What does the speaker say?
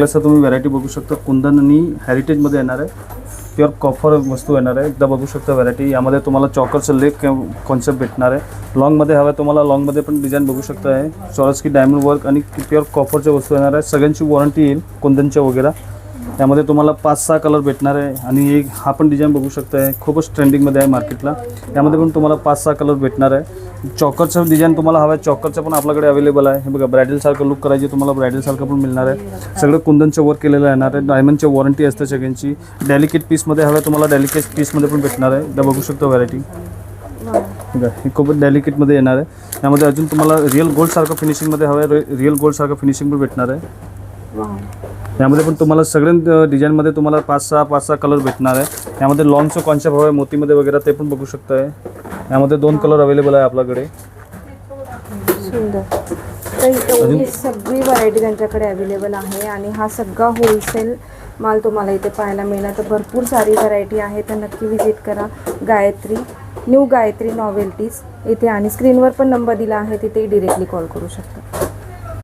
नेकलेसचा तुम्ही व्हरायटी बघू शकता. कुंदन आणि हेरिटेजमध्ये येणार आहे. प्युअर कॉफर वस्तू येणार आहे. एकदा बघू शकता व्हरायटी यामध्ये तुम्हाला चॉकरचं लेक कॉन्सेप्ट भेटणार आहे. लॉंगमध्ये हवं आहे तुम्हाला लॉंगमध्ये पण डिझाईन बघू शकता आहे चॉरस की डायमंड वर्क आणि प्युअर कॉफरच्या वस्तू येणार आहे. सगळ्यांची वॉरंटी येईल. कुंदनच्या वगैरे. त्यामध्ये तुम्हाला पाच सहा कलर भेटणार आहे. आणि एक हा पण डिझाईन बघू शकताय. खूपच ट्रेंडिंगमध्ये आहे मार्केटला त्यामध्ये पण तुम्हाला पाच सहा कलर भेटणार आहे. चॉकरचं डिझाईन तुम्हाला हवा आहे. चॉकरचं पण आपल्याकडे अवेलेबल आहे. हे बघा ब्रायडलसारखं लुक करायची तुम्हाला ब्रायडलसारखं पण मिळणार आहे. सगळं कुंदनचं वर्क केलेलं येणार आहे. डायमंडची वॉरंटी असते सगळ्यांची. डेलिकेट पीसमध्ये हवं तुम्हाला डेलिकेट पीसमध्ये पण भेटणार आहे. एकदा बघू शकतो व्हरायटी हे खूपच डेलिकेटमध्ये येणार आहे. त्यामध्ये अजून तुम्हाला रिअल गोल्डसारखं फिनिशिंगमध्ये हवं आहे. रिअल गोल्डसारखं फिनिशिंग पण भेटणार आहे. यामध्ये पण तुम्हाला सगळ्या डिझाईनमध्ये तुम्हाला पाच सहा पाच सहा कलर भेटणार आहे. यामध्ये लॉंगचं कॉन्सेप्ट हवं आहे मोतीमध्ये वगैरे ते पण बघू शकताय. यामध्ये दोन कलर अवेलेबल आहे आपल्याकडे. सुंदर. सगळी व्हरायटी त्यांच्याकडे अवेलेबल आहे आणि हा सगळा होलसेल माल तुम्हाला इथे पाहायला मिळणार. तर भरपूर सारी व्हरायटी आहे तर नक्की विजिट करा. गायत्री न्यू गायत्री नॉवेल्टीज इथे आणि स्क्रीनवर पण नंबर दिला आहे तिथे डिरेक्टली कॉल करू शकता.